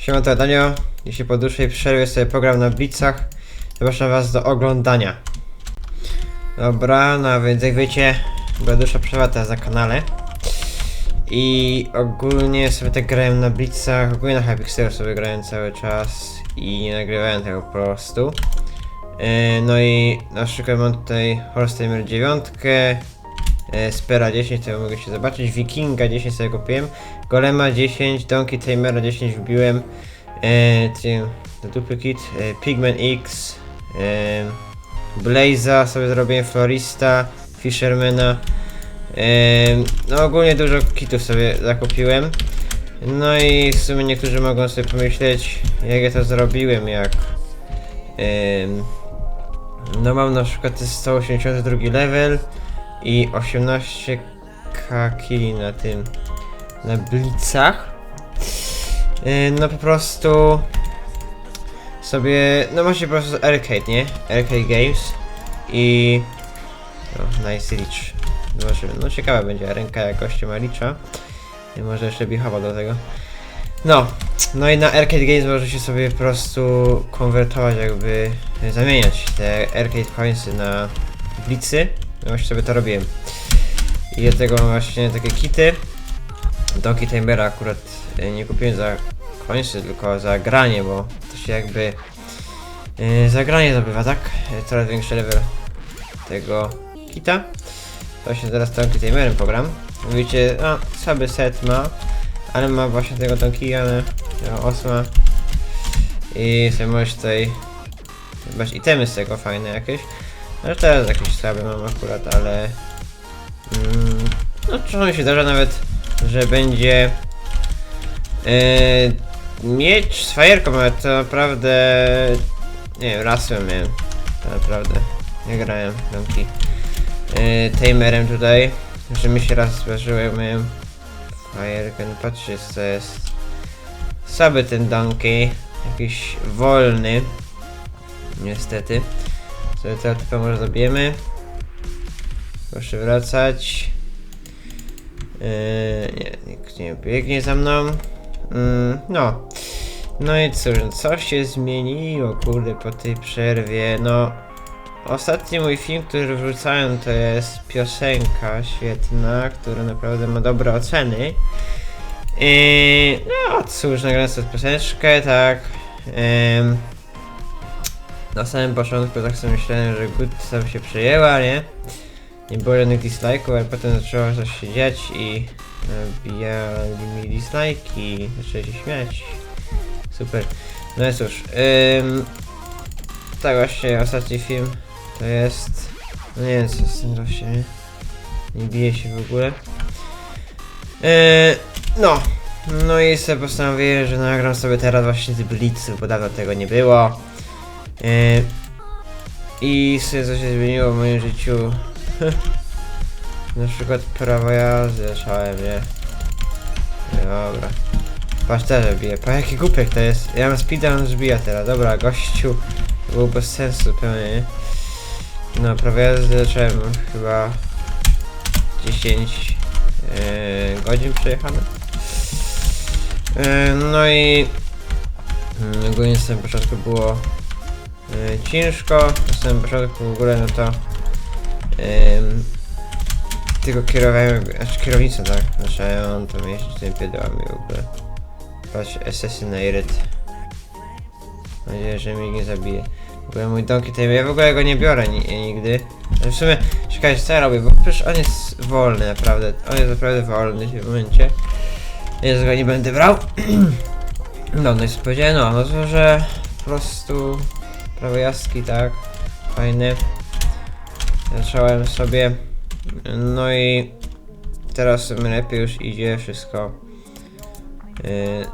Siema, to Danio. Jeśli po dłuższej przerwie sobie program na Blitzach, zapraszam was do oglądania. Dobra, no więc jak wiecie, była dłuższa przerwa teraz na kanale. I ogólnie sobie tak grałem na Blitzach, ogólnie na Hypixelu sobie grałem cały czas i nie nagrywałem tego po prostu. Yy, no i na przykład mam tutaj Holsteimer 9, e, Spera 10, to mogę się zobaczyć, Wikinga 10 sobie kupiłem, Golema 10, Donkey Tamera 10 wbiłem, e, kit, e, Pigman X, e, sobie zrobiłem, Florista, Fishermana, e, no ogólnie dużo kitów sobie zakupiłem. No i w sumie niektórzy mogą sobie pomyśleć, jak ja to zrobiłem, jak... em, no mam na przykład to jest 182 level i 18k killi na tym, na blitzach. Yy, No po prostu sobie, no macie po prostu arcade, nie? Arcade games i no, nice reach. Zobaczymy, no ciekawa będzie ręka jakości ma licza. I może jeszcze bichowa do tego. No, no i na Arcade Games możecie sobie po prostu konwertować, jakby zamieniać te Arcade Coinsy na blicy. No właśnie sobie to robiłem. I do tego mam właśnie takie kity. Donkey Timera akurat e, nie kupiłem za coinsy, tylko za granie, bo to się jakby e, za granie zdobywa, tak? E, Coraz większy level tego kita. To się teraz Donkey Timerem pogram. Mówicie, a słaby set ma, ale ma właśnie tego Donkeyana, tego osma. I sobie możesz tutaj chyba itemy z tego fajne jakieś. No teraz jakieś słabe mam akurat, ale mm, no czasami się zdarza nawet, że będzie yy, miecz z fajerką, ale to naprawdę nie wiem, raz miałem. To naprawdę nie grałem Donkey yy, Tamerem tutaj, że mi się raz zdarzyło, jak miałem fajerkę, no patrzcie co jest. Słaby ten Donkey, jakiś wolny niestety sobie tego może zabijemy proszę wracać. Yy, nie, nikt nie biegnie za mną. Mm, no. No i cóż, no co się zmieniło kurde po tej przerwie, no Ostatni mój film, który wrzucałem to jest piosenka świetna, która naprawdę ma dobre oceny. Yy, no cóż, nagrałem sobie pioseneczkę, tak. Ym, na samym początku tak sobie myślałem, że good sam się przejęła, nie? Nie było żadnych dislike'ów, ale potem zaczęło coś się dziać i wbijali mi dislike'i, zaczęli się śmiać. Super. No i cóż, ym, tak właśnie ostatni film to jest... No nie wiem co z tym właśnie, nie? Nie bije się w ogóle. Yy, no. No i sobie postanowiłem, że nagram sobie teraz właśnie z Blitzów, bo dawno tego nie było. Yy, I sobie co się zmieniło w moim życiu. Na przykład prawo jazdy zacząłem, nie? Dobra. Patrz też bije. Pa jaki głupek to jest. Ja mam speeda, on zbija teraz. Dobra, gościu. To było bez sensu zupełnie, nie? No, prawo jazdy zacząłem chyba 10 e, godzin przejechane. E, no i mm, ogólnie na samym początku było e, ciężko. Na samym początku w ogóle no to em, tylko kierowałem, znaczy kierownicą tak, zacząłem tam jeździć tymi pedałami w ogóle. Patrz, Assassinated. Mam nadzieję, że mnie nie zabije. W ogóle mój Donkey Tamer, ja w ogóle go nie biorę ni nigdy. Znaczy W sumie, czekajcie co ja robię, bo przecież on jest wolny naprawdę, on jest naprawdę wolny w tym momencie. Więc go nie będę brał. No, no i powiedziałem, no, no to, że po prostu prawo jaski, tak, fajny. Zacząłem sobie, no i teraz sobie lepiej już idzie wszystko. Yy,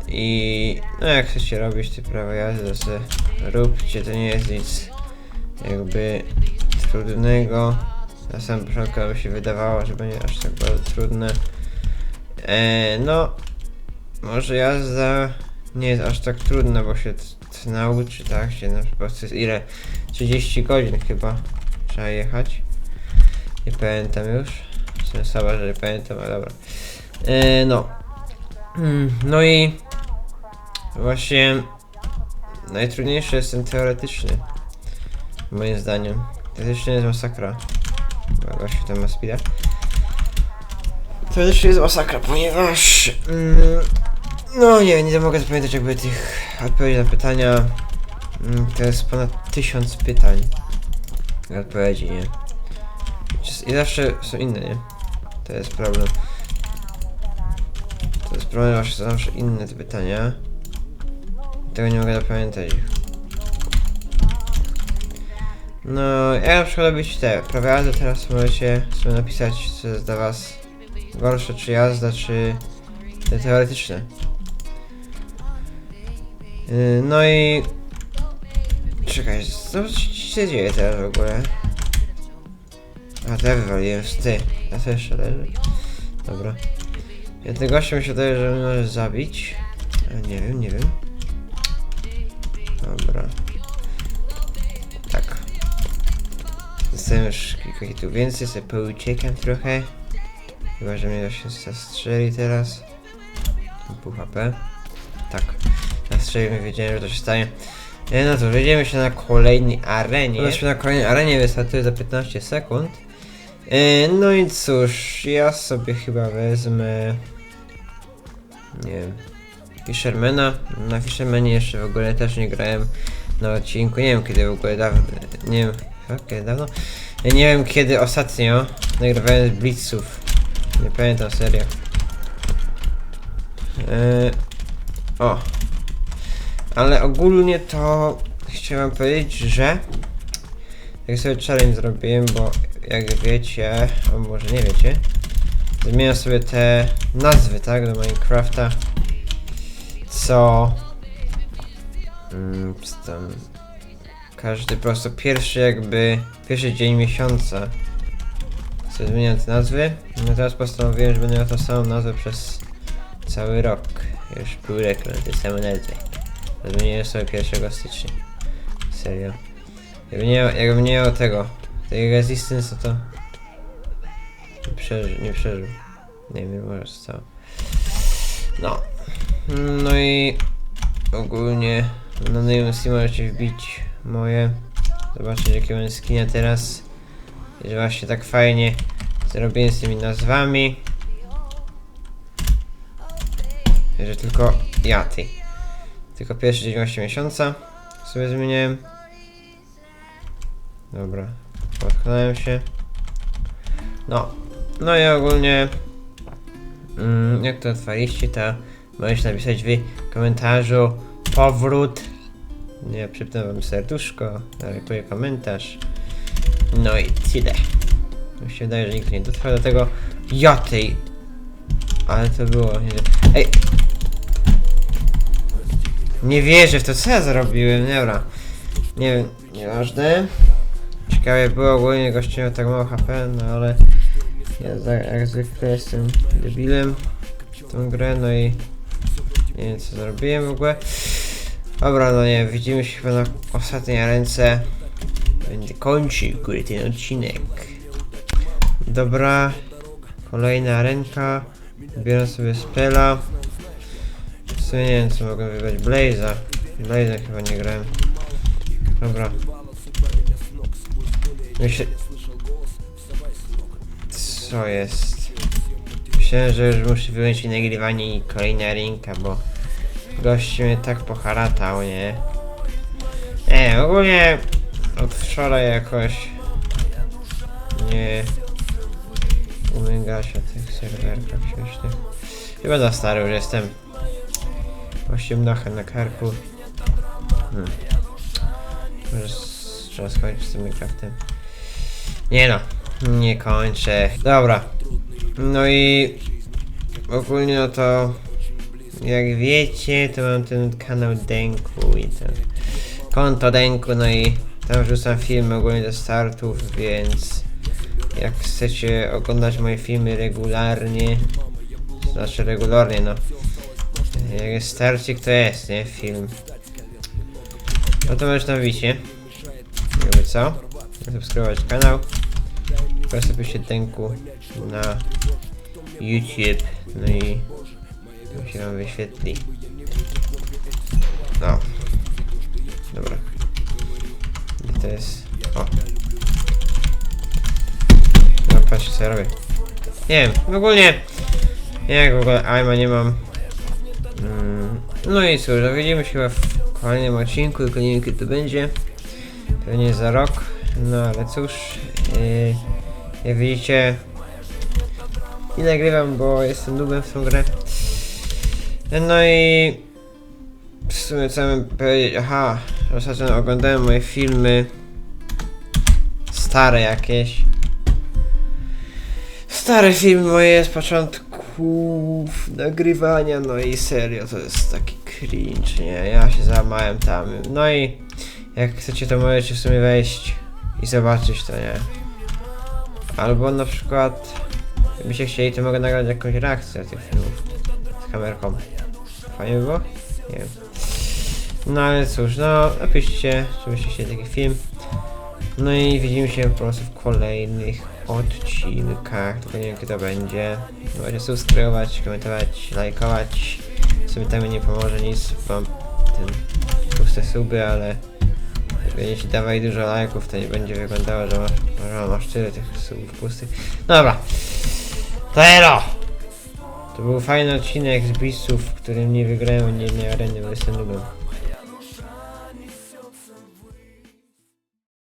I no jak chcecie robić te prawo jazdy, to róbcie, to nie jest nic jakby trudnego. Na samym początku mi się wydawało, że będzie aż tak bardzo trudne. E, no, może jazda nie jest aż tak trudna, bo się t- t- nauczy, tak? Się na przykład jest ile? 30 godzin chyba trzeba jechać. Nie pamiętam już. Słaba, że nie pamiętam, ale dobra. E, no. Mm, No i Właśnie najtrudniejszy jest ten teoretyczny. Moim zdaniem. Teoretyczny jest masakra. Gościu tam ma speeda. Teoretyczny jest masakra, ponieważ... Mm, no nie, nie mogę zapamiętać jakby tych odpowiedzi na pytania. Mm, to jest ponad tysiąc pytań. Odpowiedzi, nie? I zawsze są inne, nie? To jest problem. To jest problem, że są zawsze inne te pytania. Tego nie mogę zapamiętać. No, ja na przykład robić te jazdy, teraz możecie sobie napisać, co jest dla was gorsze, czy jazda, czy te teoretyczne. Yy, No i... Czekaj, co się dzieje teraz w ogóle? A, ja wywaliłem z ty. A to jeszcze leży. Dobra. Ja tego gościa mi się wydaje, że może zabić. Nie wiem, nie wiem. Dobra. Tak. Zostałem już kilka tu więcej, sobie pouciekam trochę. Chyba, że mnie się zastrzeli teraz. Pół HP. Tak. Zastrzelił mnie, wiedziałem, że to się stanie. E, No to wejdziemy się na kolejnej arenie. Jesteśmy na kolejnej arenie, wystartuje za 15 sekund. E, No i cóż, ja sobie chyba wezmę... Nie wiem... Fishermana. Na Fishermanie jeszcze w ogóle też nie grałem na odcinku. Nie wiem kiedy w ogóle dawno. Nie wiem, kiedy dawno. Ja nie wiem kiedy ostatnio nagrywałem z Blitzów. Nie pamiętam serio. O. Ale ogólnie to chciałem powiedzieć, że jak sobie challenge zrobiłem, bo jak wiecie, a może nie wiecie, zmieniam sobie te nazwy, tak, do Minecrafta co mm, tam każdy po prostu pierwszy jakby pierwszy dzień miesiąca sobie zmieniam te nazwy. No teraz postanowiłem, że będę miał tą samą nazwę przez cały rok. Już pół roku na tej samej nazwie zmieniłem sobie 1 stycznia serio jakbym nie, jakbym nie miał tego tej resistance to nie przeżył, nie przeżył nie wiem może co no no i ogólnie na Neon Steam możecie wbić moje. Zobaczyć jakie mam skinia teraz. Że właśnie tak fajnie zrobiłem z tymi nazwami. Że tylko ja ty. Tylko pierwszy dzień właśnie miesiąca sobie zmieniłem. Dobra, potknąłem się. No, no i ogólnie mm, jak to otwaliście, to Możecie napisać w komentarzu powrót. Nie, przypnę wam serduszko, narykuję komentarz. No i tyle. Mi się wydaje, że nikt nie dotrwał do tego. Ja. Ale to było. Nie... Ej! Nie wierzę w to, co ja zrobiłem, dobra. Nie wiem, nieważne. Ciekawe było ogólnie gościu tak mało HP, no ale ja jak zwykle jestem debilem tą grę, no i nie wiem co zrobiłem w ogóle. Dobra, no nie, widzimy się chyba na ostatniej ręce. Będę kończył kurde, ten odcinek. Dobra, kolejna ręka. Biorę sobie spela. W sumie nie wiem co mogę wybrać. Blaze'a. Blaze'a chyba nie grałem. Dobra. Myślę... Co jest? Myślałem, że już muszę wyłączyć nagrywanie i kolejna ręka, bo gość mnie tak poharatał, nie? Nie, ogólnie od wczoraj jakoś nie umyga się tych serwerkach śmiesznych. Chyba za stary już jestem. 18 na karku. Hmm. Może trzeba skończyć z tym Minecraftem. Nie no, nie kończę. Dobra. No i ogólnie no to jak wiecie, to mam ten kanał Denku i ten konto Denku, no i tam wrzucam filmy ogólnie ze startów, więc jak chcecie oglądać moje filmy regularnie, to znaczy regularnie no, jak starcik to jest, nie, film. No to wbić, nie? Jakby co? Subskrybować kanał. Sobie się Denku na YouTube, no i to się wam wyświetli. No. Dobra. Gdzie to jest? O. No patrzcie co ja robię. Nie wiem, w ogóle nie. W ogóle Aima nie mam. Mm, no i cóż, widzimy się w kolejnym odcinku, tylko nie wiem kiedy to będzie. Pewnie za rok. No ale cóż. Yy, jak widzicie. Nie nagrywam, bo jestem nubem w tą grę. No i w sumie co powiedzieć, aha, ostatnio oglądałem moje filmy stare jakieś. Stare filmy moje z nagrywania, no i serio, to jest taki cringe, nie? Ja się załamałem tam. No i jak chcecie, to możecie w sumie wejść i zobaczyć to, nie? Albo na przykład, jakbyście chcieli, to mogę nagrać jakąś reakcję tych filmów z kamerką. Fajnie by było? Nie wiem. No ale cóż, no napiszcie, czy byście chcieli taki film. No i widzimy się po prostu w kolejnych odcinkach, tylko nie wiem kiedy to będzie. Możecie subskrybować, komentować, lajkować. Sobie tam nie pomoże nic, mam ten puste suby, ale jeśli dawaj dużo lajków, to nie będzie wyglądało, że masz, że masz tyle tych subów pustych. Dobra. To elo! To był fajny odcinek z Beastów, w którym nie wygrałem ani jednej areny, bo jestem nubem.